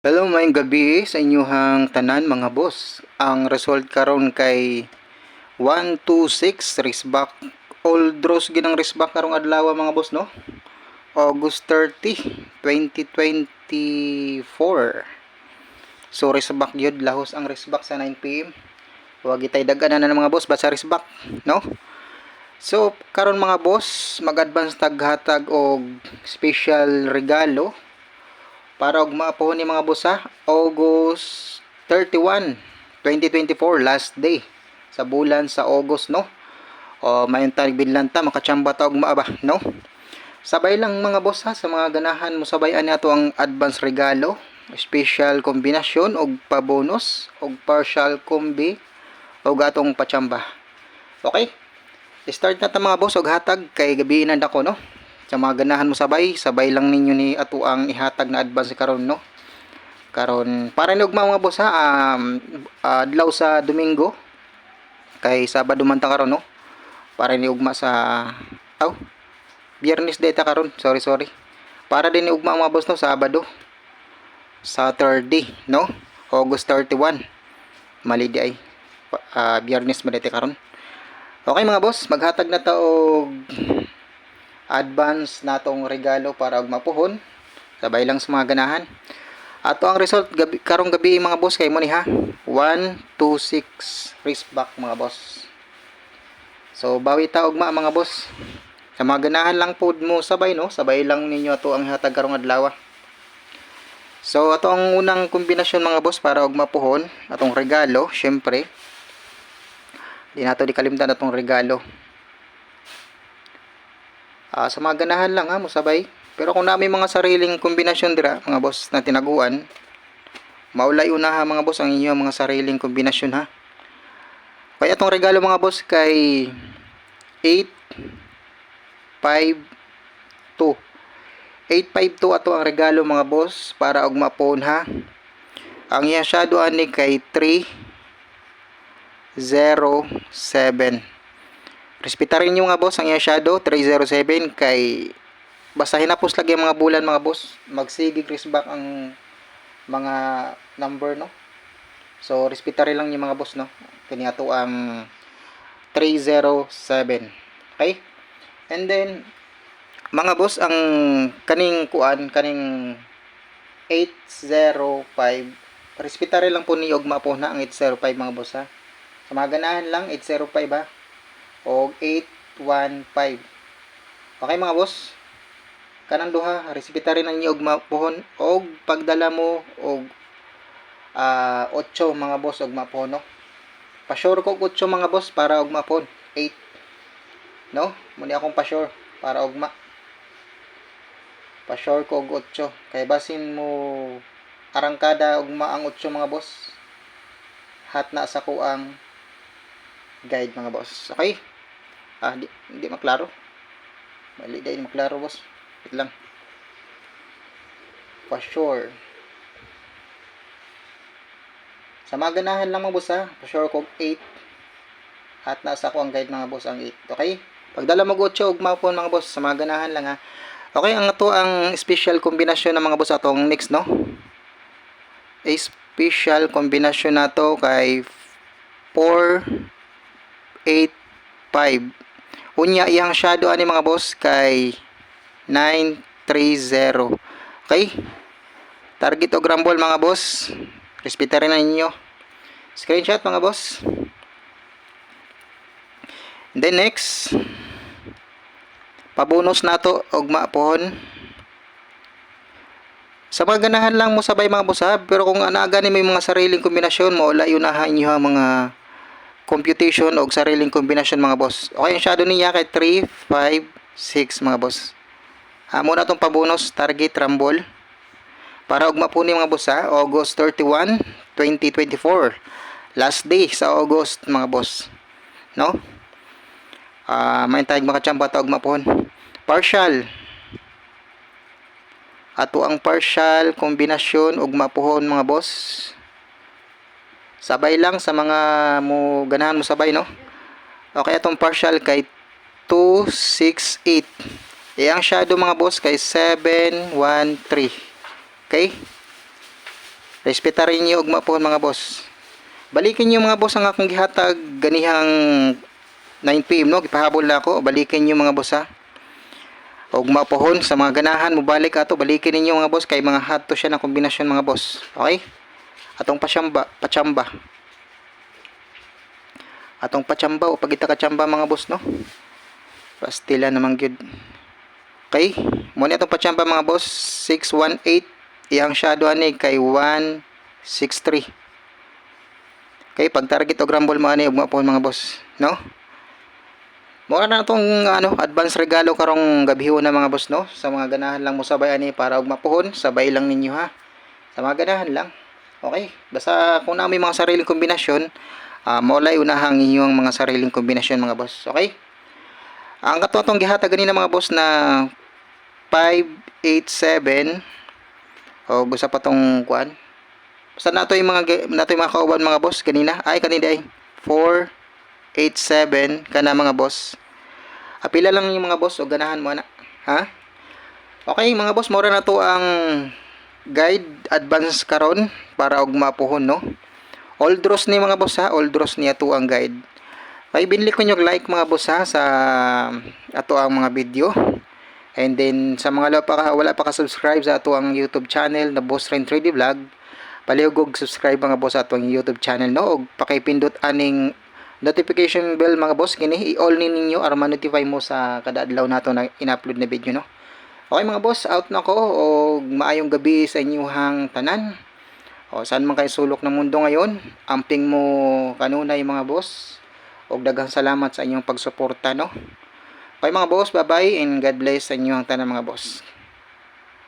Hello, may gabi sa inyuhang tanan mga boss. Ang result karon kay 126 Risbak. All draws ginang Risbak karong adlaw mga boss no. August 30, 2024. So Risbak yun lahos ang Risbak sa 9 PM. Huwag itay daganan na mga boss basta Risbak, no? So karon mga boss, mag-advance taghatag og special regalo para og maapuhon ni mga boss ha? August 31 2024 last day sa bulan sa August no? O mayon tag binlanta makachamba ta og maaba no? Sabay lang mga boss ha sa mga ganahan mo. Sabayan nato ang advance regalo special kombinasyon og pabonus og partial combi og atong pachamba. Okay? Start na ta mga boss og hatag kay gabi na dako no sa mga ganahan mo sabay sabay lang ninyo ni ato ang ihatag na advance karon no? Karon para ni ugma mga boss ha um, adlaw sa Domingo kay Sabado man ta karon no? Para ni ugma sa aw Biyernes data karon sorry sorry. Para din ni ugma mga boss no Sabado Saturday no? August 31 mali di ay uh, Biyernes man karon. Okay mga boss maghatag na ta og advance natong regalo para og mapuhon. Sabay lang sa mga ganahan. Ato ang result gabi, karong gabi mga boss kay mo ni ha. 1 2 6 wristback mga boss. So bawi ta og ma mga boss. Sa mga ganahan lang pod mo sabay no? Sabay lang ninyo ato ang hatag karong adlaw so ato ang unang kombinasyon mga boss para og mapuhon. Atong regalo syempre. Di nato di kalimtan atong regalo Ah, sa mga ganahan lang ha, musabay. Pero kung namin mga sariling kombinasyon dira, mga boss, na tinaguan, maulay una ha mga boss ang inyong mga sariling kombinasyon ha. Kaya itong regalo mga boss kay 8 5 2 852 ato ang regalo mga boss para og mapon ha. Ang iya shadow ani kay 3 0 7 Respetarin nyo nga boss ang iya shadow 307 kay basta hinapos lagi ang mga bulan mga boss. Magsigig back ang mga number no? So respetarin lang yung mga boss no? Kaniya to ang 307 okay? And then mga boss ang kaning kuan kaning 805 respetarin lang po ni Ogma po na ang 805 mga boss ha? Sa mga ganahan lang 805 ha og 815 okay mga boss. Kanang duha resipita rin ang og mapuhon og pagdala mo og uh, 8 mga boss og mapuhon no? Pa-sure ko 8 mga boss para og mapuhon 8 no? Muni akong pa-sure para og ma pa-sure ko og 8 kay basin mo arangkada og ma ang 8 mga boss. Hat na sa kuang guide mga boss. Okay ah di, hindi maklaro. Mali dahil maklaro boss. Wait lang. Pa sure. Sa mga ganahan lang mga boss ha? Pa sure kog 8 at nasa ko ang guide mga boss ang 8 okay? Pagdala mo gotcho ug mapon mga boss sa mga ganahan lang ha? Okay ang to ang special kombinasyon ng mga boss atong next no? A special kombinasyon na to kay 4 8 5 Unya iyang shadow ani mga boss kay 930. Okay? Target o grambol mga boss. Respeta rin ninyo. Screenshot mga boss. Then next, pabonus nato og maapon. Sa mga ganahan lang mo sabay mga boss ha, pero kung anaga ni may mga sariling kombinasyon mo, yun na inyo mga computation og sariling kombinasyon mga boss. Okay, ang shadow niya kay 3, 5, 6 mga boss. Ah, muna itong pabonus target rumble. Para og mapuni mga boss ha, August 31, 2024. Last day sa August mga boss. No? Ah, may tayong makachamba ta og mapon. Partial. Ato ang partial kombinasyon og mapuhon mga boss sabay lang sa mga mo ganahan mo sabay no okay atong partial kay 268 e shadow mga boss kay 713 okay Respetarin niyo ugma po mga boss. Balikin niyo mga boss ang akong gihatag ganihang 9 PM no gipahabol na ako. Balikin niyo mga boss ha. Og mapohon sa mga ganahan mo balik ato balikin ninyo mga boss kay mga hato siya na kombinasyon mga boss. Okay? Atong pasyamba, pachamba. Atong pachamba o pagita kachamba mga boss no. Pastila namang gyud. Okay? Mo ni atong pachamba mga boss 618 iyang shadow ani kay 163. Okay, pag target og rumble mo ani ugma po mga boss, no? Mura na itong ano, advance regalo karong gabiho na mga boss no. Sa mga ganahan lang mo sabay ani para og mapuhon, sabay lang ninyo ha. Sa mga ganahan lang. Okay, basta kung na may mga sariling kombinasyon, uh, maulay unahang inyong mga sariling kombinasyon mga boss. Okay? Ang kato atong gihata ganina mga boss na 587 o gusto pa tong kuan. Basta nato yung mga nato yung mga kauban mga boss kanina. Ay kanina ay 487 kana mga boss. Apila lang yung mga boss o ganahan mo na. Ha? Okay mga boss, mura na to ang guide advance karon para og mapuhon no. Old draws ni mga boss ha, old draws niya to ang guide. Ay binili ko nyog like mga boss ha sa ato ang mga video. And then sa mga wala pa wala pa ka subscribe sa ato ang YouTube channel na Boss Rain 3D Vlog, palihog subscribe mga boss ato ang YouTube channel no og pakipindot aning notification bell mga boss kini i-all ni ninyo para ma-notify mo sa kada adlaw nato na in-upload na video no. Okay mga boss, out na ko og maayong gabi sa inyong tanan. O saan man kayo sulok ng mundo ngayon, amping mo kanunay mga boss. Og daghang salamat sa inyong pagsuporta no. Okay mga boss, bye-bye and God bless sa inyong tanan mga boss.